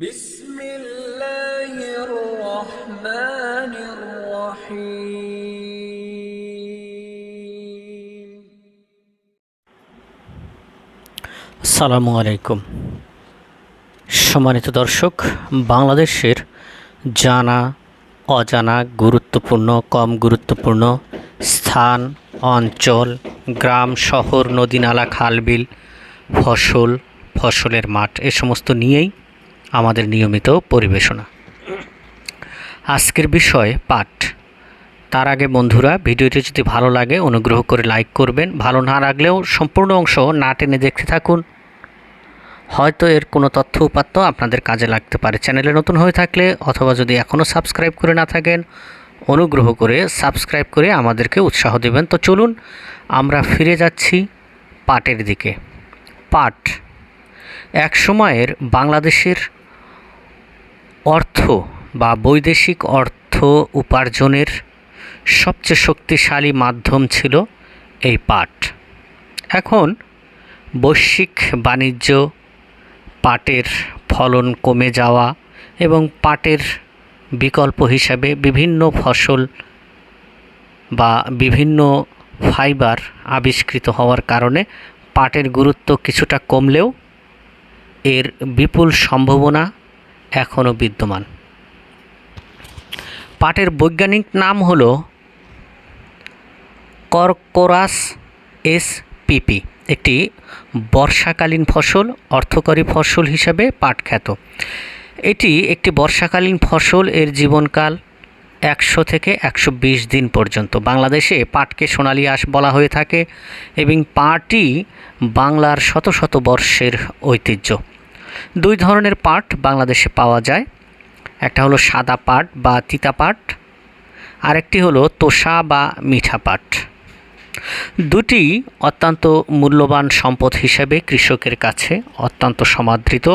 بسم الله الرحمن الرحيم আসসালামু আলাইকুম সম্মানিত দর্শক বাংলাদেশের জানা অজানা গুরুত্বপূর্ণ কম গুরুত্বপূর্ণ স্থান অঞ্চল গ্রাম শহর নদী নালা খালবিল ফসল ফসলের মাঠ এ সমস্ত নিয়েই আমাদের নিয়মিত পরিবেশনা। আজকের বিষয় পাঠ। তার আগে বন্ধুরা, ভিডিওটি যদি ভালো লাগে, অনুগ্রহ করে লাইক করবেন। ভালো না লাগলেও সম্পূর্ণ অংশ না টেনে দেখতে থাকুন। হয়তো এর কোনো তথ্য উপাত্ত আপনাদের কাজে লাগতে পারে। চ্যানেলে নতুন হয়ে থাকলে অথবা যদি এখনও সাবস্ক্রাইব করে না থাকেন, অনুগ্রহ করে সাবস্ক্রাইব করে আমাদেরকে উৎসাহ দেবেন। তো চলুন, আমরা ফিরে যাচ্ছি পাটের দিকে। পাট এক সময়ের বাংলাদেশের অর্থ বা বৈদেশিক অর্থ উপার্জনের সবচেয়ে শক্তিশালী মাধ্যম ছিল এই পাট। এখন বৈশ্বিক বাণিজ্য, পাটের ফলন কমে যাওয়া এবং পাটের বিকল্প হিসাবে বিভিন্ন ফসল বা বিভিন্ন ফাইবার আবিষ্কৃত হওয়ার কারণে পাটের গুরুত্ব কিছুটা কমলেও এর বিপুল সম্ভাবনা এখনও বিদ্যমান। পাটের বৈজ্ঞানিক নাম হলো করকোরাস এস পিপি একটি বর্ষাকালীন ফসল, অর্থকরী ফসল হিসাবে পাট খ্যাত এটি একটি বর্ষাকালীন ফসল, এর জীবনকাল একশো থেকে একশো বিশ দিন পর্যন্ত। বাংলাদেশে পাটকে সোনালী আঁশ বলা হয়ে থাকে এবং পাটই বাংলার শত শত বর্ষের ঐতিহ্য। দুই ধরনের পাট বাংলাদেশে পাওয়া যায়। একটা হলো সাদা পাট বা তিতা পাট, আরেকটি হলো তোষা বা মিঠা পাট। দুটি অত্যন্ত মূল্যবান সম্পদ হিসেবে কৃষকের কাছে অত্যন্ত সমাদৃত।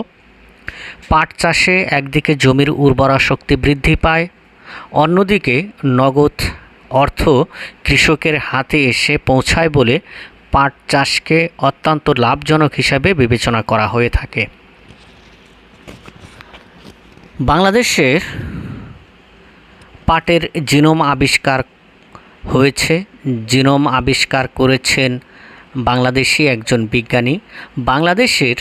পাট চাষে একদিকে জমির উর্বরা শক্তি বৃদ্ধি পায়, অন্যদিকে নগদ অর্থ কৃষকের হাতে এসে পৌঁছায় বলে পাট চাষকে অত্যন্ত লাভজনক হিসাবে বিবেচনা করা হয়ে থাকে। বাংলাদেশের পাটের জিনোম আবিষ্কার হয়েছে, জিনোম আবিষ্কার করেছেন বাংলাদেশি একজন বিজ্ঞানী। বাংলাদেশের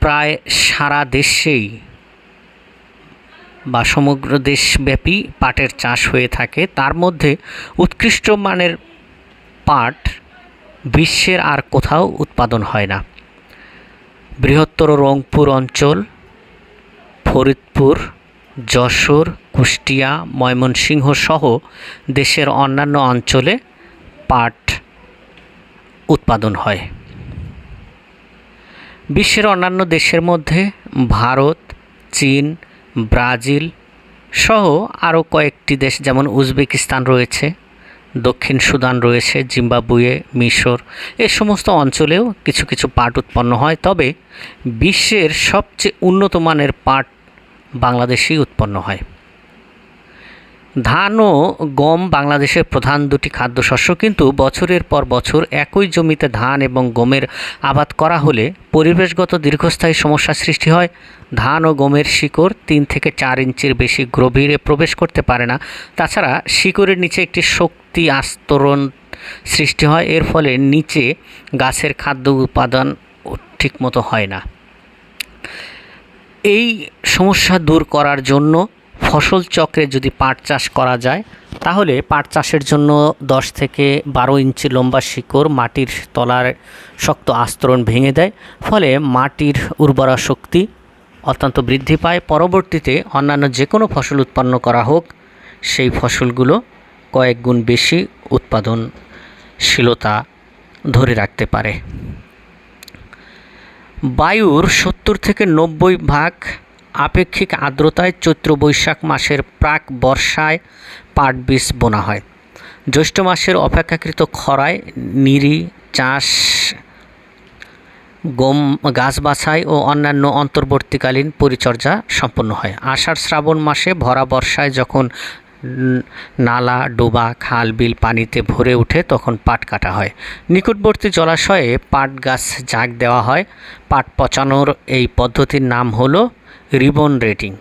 প্রায় সারা দেশেই বা সমগ্র দেশব্যাপী পাটের চাষ হয়ে থাকে। তার মধ্যে উৎকৃষ্ট মানের পাট বিশ্বের আর কোথাও উৎপাদন হয় না। বৃহত্তর রংপুর অঞ্চল, ফরিদপুর, যশোর, কুষ্টিয়া, ময়মনসিংহ সহ দেশের অন্যান্য অঞ্চলে পাট উৎপাদন হয়। বিশ্বের অন্যান্য দেশের মধ্যে ভারত, চীন, ব্রাজিল সহ আরও কয়েকটি দেশ যেমন উজবেকিস্তান রয়েছে দক্ষিণ সুদান রয়েছে, জিম্বাবুয়ে, মিশর, এ সমস্ত অঞ্চলেও কিছু কিছু পাট উৎপন্ন হয়, তবে বিশ্বের সবচেয়ে উন্নত মানের পাট বাংলাদেশেই উৎপন্ন হয়। ধান ও গম বাংলাদেশের প্রধান দুটি খাদ্যশস্য, কিন্তু বছরের পর বছর একই জমিতে ধান এবং গমের আবাদ করা হলে পরিবেশগত দীর্ঘস্থায়ী সমস্যা সৃষ্টি হয়। ধান ও গমের শিকড় তিন থেকে চার ইঞ্চির বেশি গভীরে প্রবেশ করতে পারে না। তাছাড়া শিকড়ের নিচে একটি শক্তি আস্তরণ সৃষ্টি হয়, এর ফলে নিচে গাছের খাদ্য উৎপাদন ঠিকমতো হয় না। এই সমস্যা দূর করার জন্য ফসল চক্রে যদি পাট চাষ করা যায়, তাহলে পাট চাষের জন্য দশ থেকে বারো ইঞ্চি লম্বা শিকড় মাটির তলার শক্ত আস্তরণ ভেঙে দেয়, ফলে মাটির উর্বরা শক্তি অত্যন্ত বৃদ্ধি পায়। পরবর্তীতে অন্যান্য যে কোনো ফসল উৎপন্ন করা হোক, সেই ফসলগুলো কয়েক গুণ বেশি উৎপাদনশীলতা ধরে রাখতে পারে। বায়ুর সত্তর থেকে নব্বই ভাগ আপেক্ষিক আর্দ্রতায় চৈত্র বৈশাখ মাসের প্রাক বর্ষায় পাট বীজ বোনা হয়। জ্যৈষ্ঠ মাসের অপেক্ষাকৃত খরায় নিরি চাষ, গম, গাছ বাছাই ও অন্যান্য অন্তর্বর্তীকালীন পরিচর্যা সম্পন্ন হয়। আষাঢ় শ্রাবণ মাসে ভরা বর্ষায় যখন নালা, ডোবা, খাল, বিল পানিতে ভরে ওঠে তখন পাট কাটা হয়। নিকটবর্তী জলাশয়ে পাট গাছ জাগ দেওয়া হয়। পাট পচানোর এই পদ্ধতির নাম হলো রিবন রেটিং।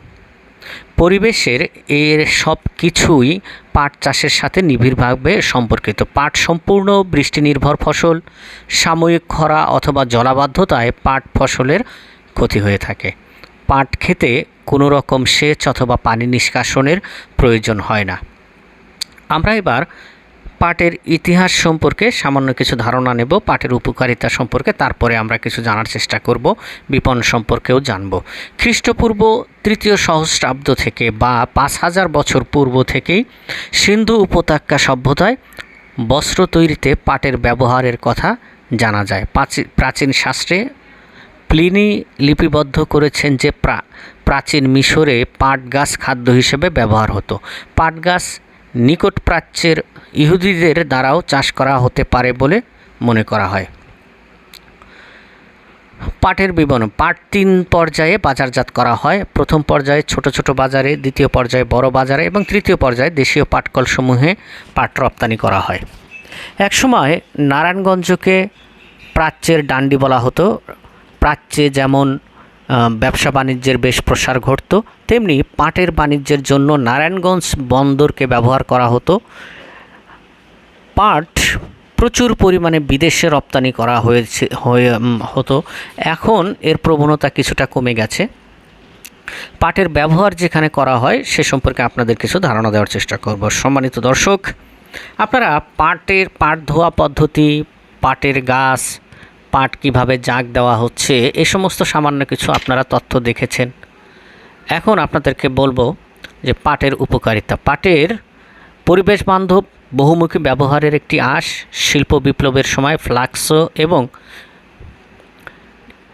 পরিবেশের এর সব কিছুই পাট চাষের সাথে নিবিড়ভাবে সম্পর্কিত। পাট সম্পূর্ণ বৃষ্টি নির্ভর ফসল, সাময়িক খরা অথবা জলাবদ্ধতায় পাট ফসলের ক্ষতি হয়ে থাকে। পাট খেতে কোনো রকম সেচ অথবা পানি নিষ্কাশনের প্রয়োজন হয় না। আমরা এবার পাটের ইতিহাস সম্পর্কে সামান্য কিছু ধারণা নেব, পাটের উপকারিতা সম্পর্কে, তারপরে আমরা কিছু জানার চেষ্টা করব বিপণন সম্পর্কেও জানব। খ্রিস্টপূর্ব তৃতীয় সহস্রাব্দ থেকে বা পাঁচ হাজার বছর পূর্ব থেকেই সিন্ধু উপত্যকা সভ্যতায় বস্ত্র তৈরিতে পাটের ব্যবহারের কথা জানা যায়। প্রাচীন শাস্ত্রে প্লিনি লিপিবদ্ধ করেছেন যে প্রাচীন মিশরে পাট গাছ খাদ্য হিসেবে ব্যবহার হতো। পাট গাছ নিকট প্রাচ্যের ইহুদিদের দ্বারাও চাষ করা হতে পারে বলে মনে করা হয়। পাটের বিবরণ, পাট তিন পর্যায়ে বাজারজাত করা হয়। প্রথম পর্যায়ে ছোট ছোট বাজারে, দ্বিতীয় পর্যায়ে বড় বাজারে এবং তৃতীয় পর্যায়ে দেশীয় পাটকলসমূহে পাট রপ্তানি করা হয়। একসময় নারায়ণগঞ্জকে প্রাচ্যের ডান্ডি বলা হতো। প্রাচ্যে যেমন ব্যবসা বাণিজ্যের বেশ প্রসার ঘটতো। তেমনি পাটের বাণিজ্যের জন্য নারায়ণগঞ্জ বন্দরকে ব্যবহার করা হতো। পাট প্রচুর পরিমাণে বিদেশে রপ্তানি করা হয়েছে, হয়ে হতো। এখন এর প্রবণতা কিছুটা কমে গেছে। পাটের ব্যবহার যেখানে করা হয়, সে সম্পর্কে আপনাদের কিছু ধারণা দেওয়ার চেষ্টা করব। সম্মানিত দর্শক, আপনারা পাটের, পাট ধোয়া পদ্ধতি, পাটের গাছ পাট কীভাবে জাগ দেওয়া হচ্ছে, এ সমস্ত সামান্য কিছু আপনারা তথ্য দেখেছেন। এখন আপনাদেরকে বলব যে পাটের উপকারিতা। পাটের পরিবেশ বান্ধব বহুমুখী ব্যবহারের একটি আঁশ শিল্প বিপ্লবের সময় ফ্লাক্সো এবং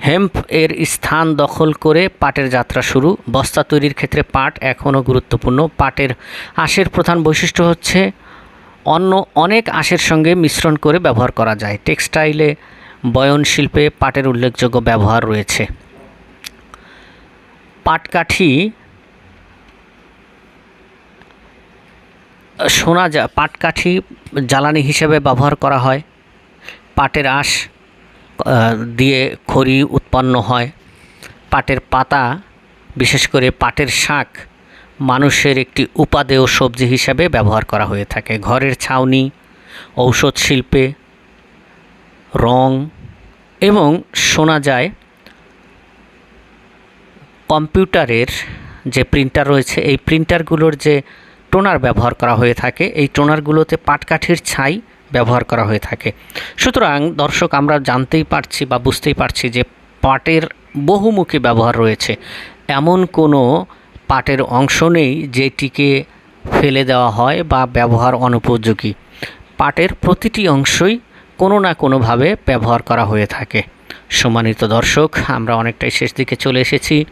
হেম্প এর স্থান দখল করে পাটের যাত্রা শুরু। বস্তা তৈরির ক্ষেত্রে পাট এখনও গুরুত্বপূর্ণ। পাটের আঁশের প্রধান বৈশিষ্ট্য হচ্ছে অন্য অনেক আঁশের সঙ্গে মিশ্রণ করে ব্যবহার করা যায়। টেক্সটাইলে বয়ন শিল্পে পাটের উল্লেখযোগ্য ব্যবহার রয়েছে। পাটকাঠি শোনা যা পাটকাঠি জ্বালানি হিসেবে ব্যবহার করা হয়। পাটের আঁশ দিয়ে খড়ি উৎপন্ন হয়। পাটের পাতা, বিশেষ করে পাটের শাক মানুষের একটি উপাদেয় সবজি হিসাবে ব্যবহার করা হয়ে থাকে। ঘরের ছাউনি, ঔষধ শিল্পে রং এবং শোনা যায় কম্পিউটারের যে প্রিন্টার রয়েছে, এই প্রিন্টারগুলোর যে টোনার ব্যবহার করা হয়ে থাকে, এই টোনারগুলোতে পাটকাঠির ছাই ব্যবহার করা হয়ে থাকে। সুতরাং দর্শক, আমরা জানতেই পারছি বা বুঝতেই পারছি যে পাটের বহুমুখী ব্যবহার রয়েছে। এমন কোনো পাটের অংশ নেই যেটিকে ফেলে দেওয়া হয় বা ব্যবহার অনুপযোগী। পাটের প্রতিটি অংশই কোনো না কোনোভাবে ব্যবহার করা হয়ে থাকে। সম্মানিত দর্শক, আমরা অনেকটাই শেষ দিকে চলে এসেছি।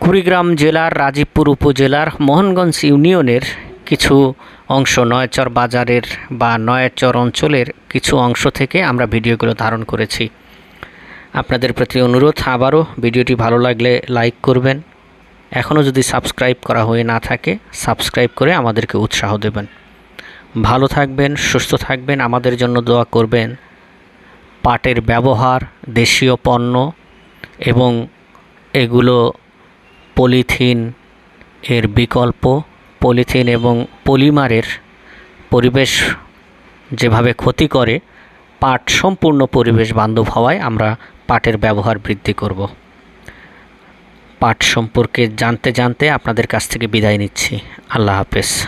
কুড়িগ্রাম জেলার রাজীবপুর উপজেলার মোহনগঞ্জ ইউনিয়নের কিছু অংশ, নয়চর বাজারের বা নয়চর অঞ্চলের কিছু অংশ থেকে আমরা ভিডিওগুলো ধারণ করেছি। আপনাদের প্রতি অনুরোধ, আবারও ভিডিওটি ভালো লাগলে লাইক করবেন। এখনও যদি সাবস্ক্রাইব করা হয়ে না থাকে, সাবস্ক্রাইব করে আমাদেরকে উৎসাহ দেবেন। ভালো থাকবেন, সুস্থ থাকবেন, আমাদের জন্য দোয়া করবেন। পাটের ব্যবহার, দেশীয় পণ্য এবং এগুলো পলিথিন এর বিকল্প। পলিথিন এবং পলিমারের পরিবেশ যেভাবে ক্ষতি করে, পাট সম্পূর্ণ পরিবেশ বান্ধব হওয়ায় আমরা পাটের ব্যবহার বৃদ্ধি করব। পাট সম্পর্কে জানতে জানতে আপনাদের কাছ থেকে বিদায় নিচ্ছি। আল্লাহ হাফেজ।